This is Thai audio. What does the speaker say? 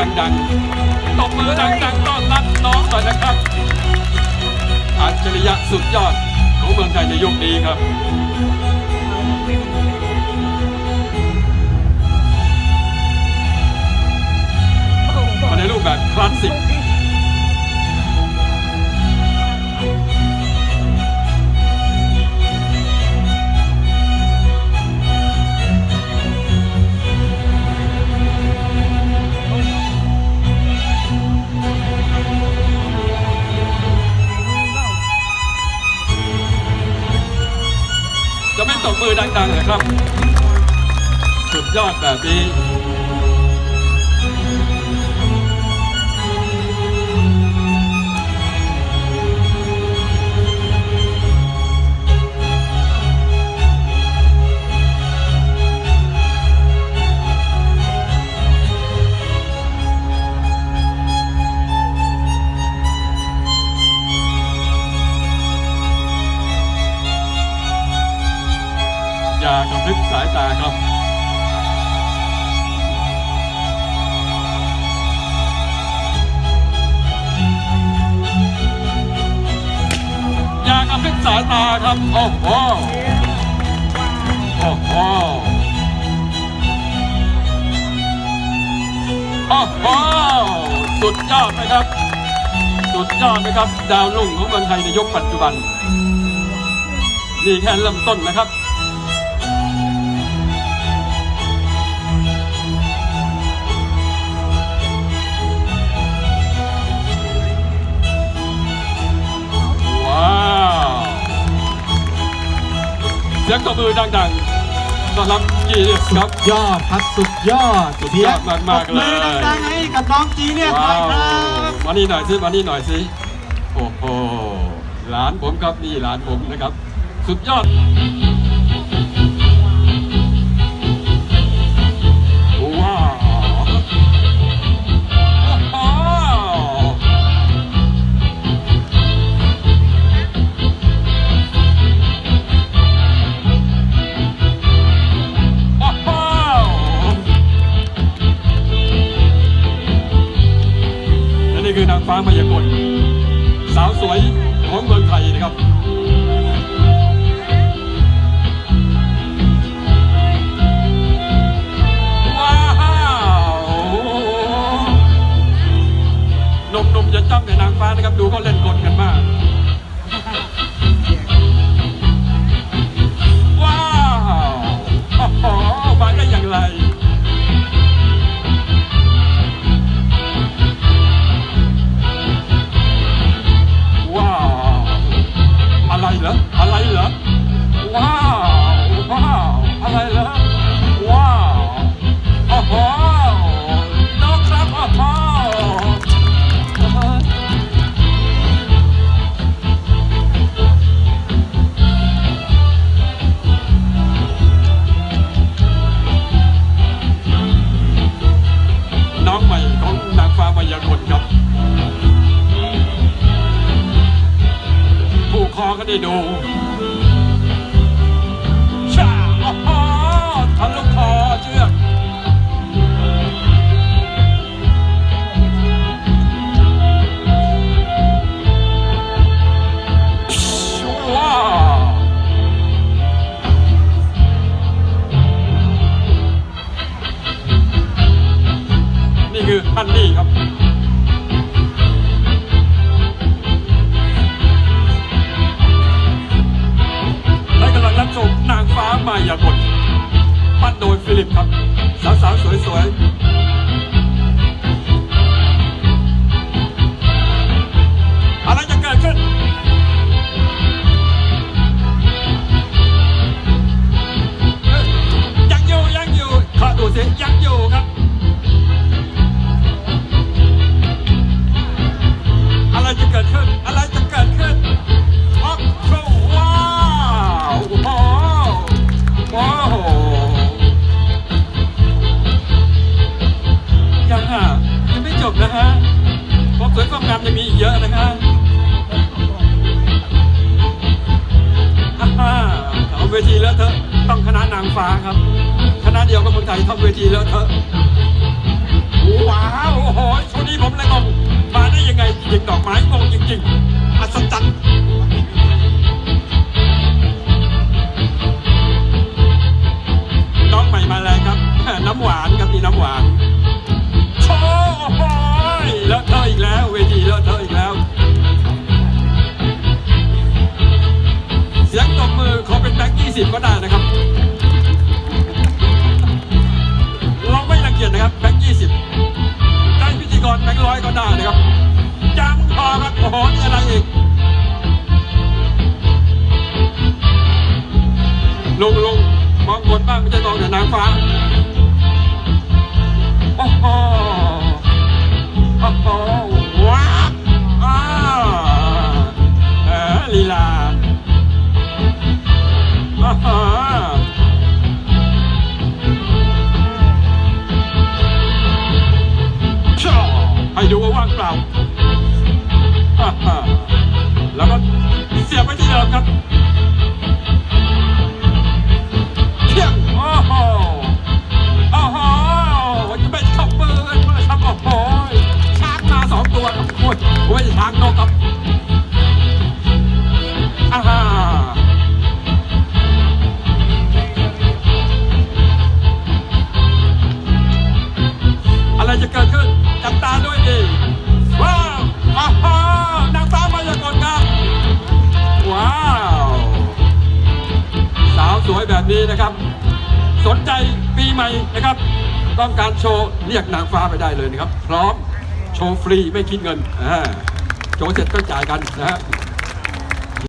ดังๆ ตบมือดังๆ ต้อนรับน้องหน่อยนะครับ อัจฉริยะสุดยอดของเมืองไทยในยุคนี้ครับมาในรูปแบบคลาสสิก ดังๆเลยครับ สุดยอดแบบนี้ สายตาครับโอ้โหโอ้โหโอ้โหสุดยอดนะครับ สุดยอดนะครับ ดาวรุ่งของเมืองไทยในยุคปัจจุบัน นี่แค่เริ่มต้นนะครับ เสียงตบมือดังๆต้อนรับจีเนียสครับยอดครับสุดยอดสุดยอดมากๆเลยปรบมือดังๆให้กับน้องจีเนี่ยหน่ว้าอยวครับมานี่หน่อยสิมานี่หน่อยสิโอ้โหหลานผมครับนี่หลานผมนะครับ สุดยอด สวยของเมืองไทยนะครับว้าวหนุ่มๆจะจ้ำในนางฟ้านะครับ ดูเขาเล่นกลกันมาก มายากลครับ ผู้คอก็ได้ดู โดยฟิลิปครับ สาวๆสวยๆ นางฟ้าครับ คณะเดียวกับคนไทยทำเวทีแล้วเถอะว้าวโอ้โหช่วงนี้ผมเลยงงมาได้ยังไงจริงดอกไม้งงจริงๆ ลุงลุงมองบนบ้างไม่ใช่มองแต่นางฟ้าโอ้โหโอ้โหว้าอ้าเออลีลาอ้าวช่อให้ดูว่าว่างเปล่าอ่า แล้วก็เสียบไปที่เดิมครับ นี้นะครับ สนใจปีใหม่นะครับ ต้องการโชว์เรียกนางฟ้าไปได้เลยนะครับ พร้อมโชว์ฟรีไม่คิดเงินโชว์เสร็จก็จ่ายกันนะฮะ